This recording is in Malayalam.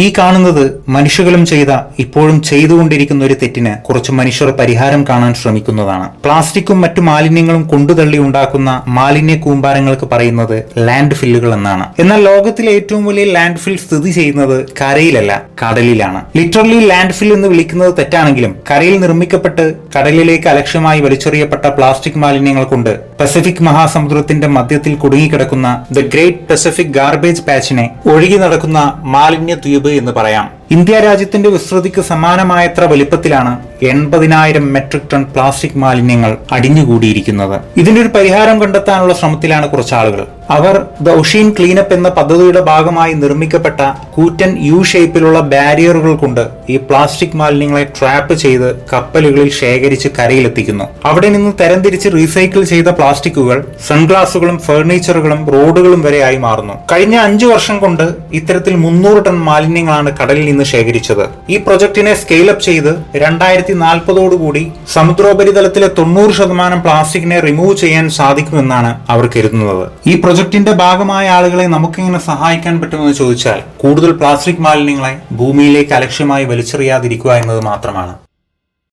ഈ കാണുന്നത് മനുഷ്യകളും ചെയ്ത ഇപ്പോഴും ചെയ്തുകൊണ്ടിരിക്കുന്ന ഒരു തെറ്റിന് കുറച്ച് മനുഷ്യർ പരിഹാരം കാണാൻ ശ്രമിക്കുന്നതാണ്. പ്ലാസ്റ്റിക്കും മറ്റു മാലിന്യങ്ങളും കൊണ്ടുതള്ളി ഉണ്ടാക്കുന്ന മാലിന്യ കൂമ്പാരങ്ങൾക്ക് പറയുന്നത് ലാൻഡ് ഫില്ലുകൾ എന്നാണ്. എന്നാൽ ലോകത്തിലെ ഏറ്റവും വലിയ ലാൻഡ് ഫിൽ സ്ഥിതി ചെയ്യുന്നത് കരയിലല്ല കടലിലാണ്. ലിറ്ററലി ലാൻഡ് ഫിൽ എന്ന് വിളിക്കുന്നത് തെറ്റാണെങ്കിലും കരയിൽ നിർമ്മിക്കപ്പെട്ട് കടലിലേക്ക് അലക്ഷ്യമായി വലിച്ചെറിയപ്പെട്ട പ്ലാസ്റ്റിക് മാലിന്യങ്ങൾ കൊണ്ട് പസഫിക് മഹാസമുദ്രത്തിന്റെ മധ്യത്തിൽ കുടുങ്ങിക്കിടക്കുന്ന ദ ഗ്രേറ്റ് പസഫിക് ഗാർബേജ് പാച്ചിനെ ഒഴുകി നടക്കുന്ന മാലിന്യ ദ്വീപ് എന്ന് പറയാം. ഇന്ത്യ രാജ്യത്തിന്റെ വിസ്തൃതിക്ക് സമാനമായത്ര വലിപ്പത്തിലാണ് എൺപതിനായിരം മെട്രിക് ടൺ പ്ലാസ്റ്റിക് മാലിന്യങ്ങൾ അടിഞ്ഞുകൂടിയിരിക്കുന്നത്. ഇതിന്റെ ഒരു പരിഹാരം കണ്ടെത്താനുള്ള ശ്രമത്തിലാണ് കുറച്ച് ആളുകൾ അവർ ദ ഒഷീൻ ക്ലീനപ്പ് എന്ന പദ്ധതിയുടെ ഭാഗമായി നിർമ്മിക്കപ്പെട്ട കൂറ്റൻ യു ഷേപ്പിലുള്ള ബാരിയറുകൾ കൊണ്ട് ഈ പ്ലാസ്റ്റിക് മാലിന്യങ്ങളെ ട്രാപ്പ് ചെയ്ത് കപ്പലുകളിൽ ശേഖരിച്ച് കരയിലെത്തിക്കുന്നു. അവിടെ നിന്ന് തരംതിരിച്ച് റീസൈക്കിൾ ചെയ്ത പ്ലാസ്റ്റിക്കുകൾ സൺഗ്ലാസുകളും ഫർണിച്ചറുകളും റോഡുകളും വരെയായി മാറുന്നു. കഴിഞ്ഞ അഞ്ചു വർഷം കൊണ്ട് ഇത്തരത്തിൽ മുന്നൂറ് ടൺ മാലിന്യങ്ങളാണ് കടലിൽ നിന്ന് ശേഖരിച്ചത്. ഈ പ്രൊജക്ടിനെ സ്കെയിലപ്പ് ചെയ്ത് രണ്ടായിരത്തി നാൽപ്പതോടുകൂടി സമുദ്രോപരിതലത്തിലെ തൊണ്ണൂറ് ശതമാനം പ്ലാസ്റ്റിക്കിനെ റിമൂവ് ചെയ്യാൻ സാധിക്കുമെന്നാണ് അവർ കരുതുന്നത്. ഈ പ്രൊജക്ടിന്റെ ഭാഗമായ ആളുകളെ നമുക്കിങ്ങനെ സഹായിക്കാൻ പറ്റുമെന്ന് ചോദിച്ചാൽ കൂടുതൽ പ്ലാസ്റ്റിക് മാലിന്യങ്ങളെ ഭൂമിയിലേക്ക് അലക്ഷ്യമായി വലിച്ചെറിയാതിരിക്കുക എന്നത് മാത്രമാണ്.